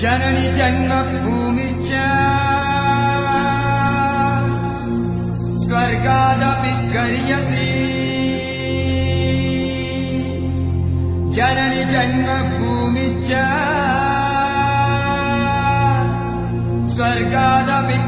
जननि जन्मभूमिश्च स्वर्गादपि गर्यसि जननि जन्मभूमिश्च स्वर्गादपि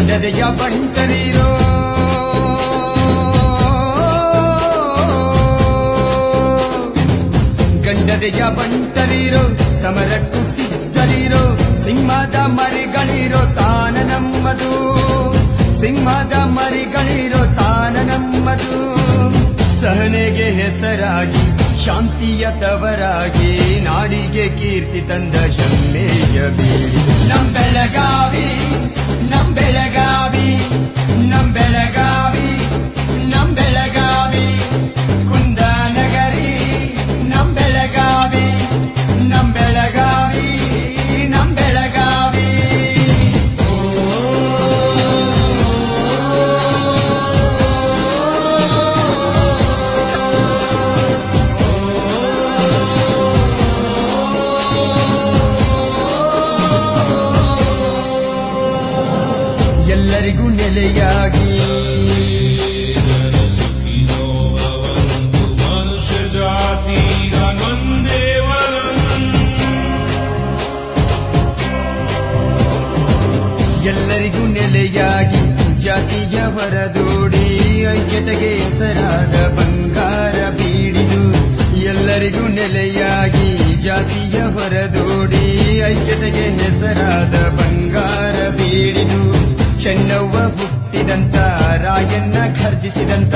ಗಂಡದೆಯ ಬಂಟರಿರೋ ಗಂಡದೆಯ ಬಂಟರಿರೋ ಸಮರಕ್ಕೂ ಸಿದ್ಧರಿರೋ ಸಿಂಹದ ಮರಿಗಳಿರೋ ತಾನ ನಮ್ಮದು ಸಿಂಹದ ಮರಿಗಳಿರೋ ತಾನ ನಮ್ಮದು ಸಹನೆಗೆ ಹೆಸರಾಗಿ, ಶಾಂತಿಯ ತವರಾಗಿ ನಾಡಿಗೆ ಕೀರ್ತಿ ತಂದ ಹೆಮ್ಮೆಯ ಬೀಡಿ ನಂಬೆಳಗಾವಿ ಬೆಳಗಾವಿ ನಂಬೆಳಗಾವಿ ಬೆಳಗಾವಿ, ನಮ್ ಬೆಳಗಾವಿ. ಎಲ್ಲರಿಗೂ ನೆಲೆಯಾಗಿ. ಜಾತಿ ಎಲ್ಲರಿಗೂ ನೆಲೆಯಾಗಿ ಜಾತಿಯ ಹೊರದೋಡಿ, ಐಕ್ಯತೆಗೆ ಹೆಸರಾದ ಬಂಗಾರ ಬೀಡಿದು ಎಲ್ಲರಿಗೂ ನೆಲೆಯಾಗಿ ಜಾತಿಯ ಹೊರದೋಡಿ, ಐಕ್ಯತೆಗೆ ಹೆಸರಾದ ರಾಯಣ್ಣ ಖರ್ಜಿಸಿದಂತ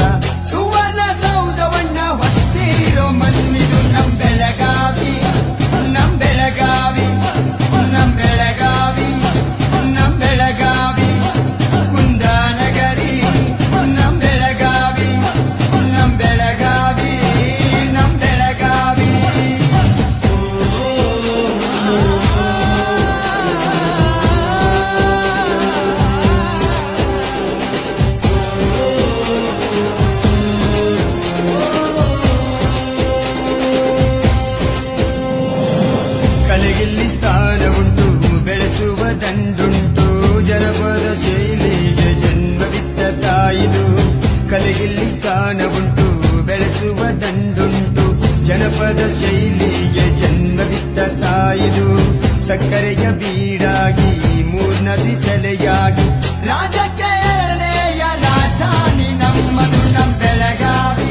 ಕಲೆಯಲ್ಲಿ ಸ್ಥಾನ ಉಂಟು ಬೆಳೆಸುವ ದಂಡುಂಟು. ಜನಪದ ಶೈಲಿಗೆ ಜನ್ಮವಿತ್ತ ತಾಯಿದು. ಸಕ್ಕರೆಯ ಬೀಡಾಗಿ, ಮೂರ್ನದಿ ಸೆಲೆಯಾಗಿ. ರಾಜಕ್ಕೆ ರಾಜಧಾನಿ ನಮ್ಮದು ನಮ್ಮ ಬೆಳಗಾವಿ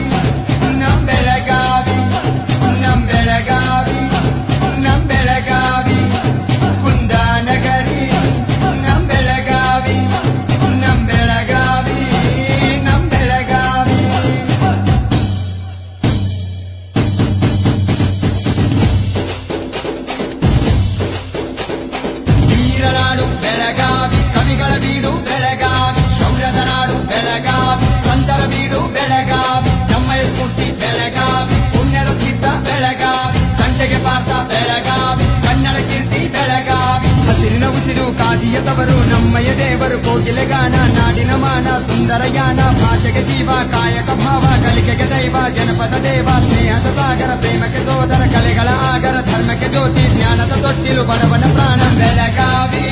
ತವರು ನಮ್ಮಯ ದೇವರು ಕೋಗಿಲೆ ಗಾನ ನಾಡಿನ ಮಾನ ಸುಂದರ ಯಾನ ಭಾಷೆಗೆ ಜೀವ ಕಾಯಕ ಭಾವ ಕಲಿಕೆಗೆ ದೈವ ಜನಪದ ದೇವ ಸ್ನೇಹದ ಸಾಗರ ಪ್ರೇಮಕ್ಕೆ ಸೋದರ ಕಲೆಗಳ ಆಗರ ಧರ್ಮಕ್ಕೆ ಜ್ಯೋತಿ ಜ್ಞಾನದ ತೊಟ್ಟಿಲು ಬಡವನ ಪ್ರಾಣ ಬೆಳಗಾವಿ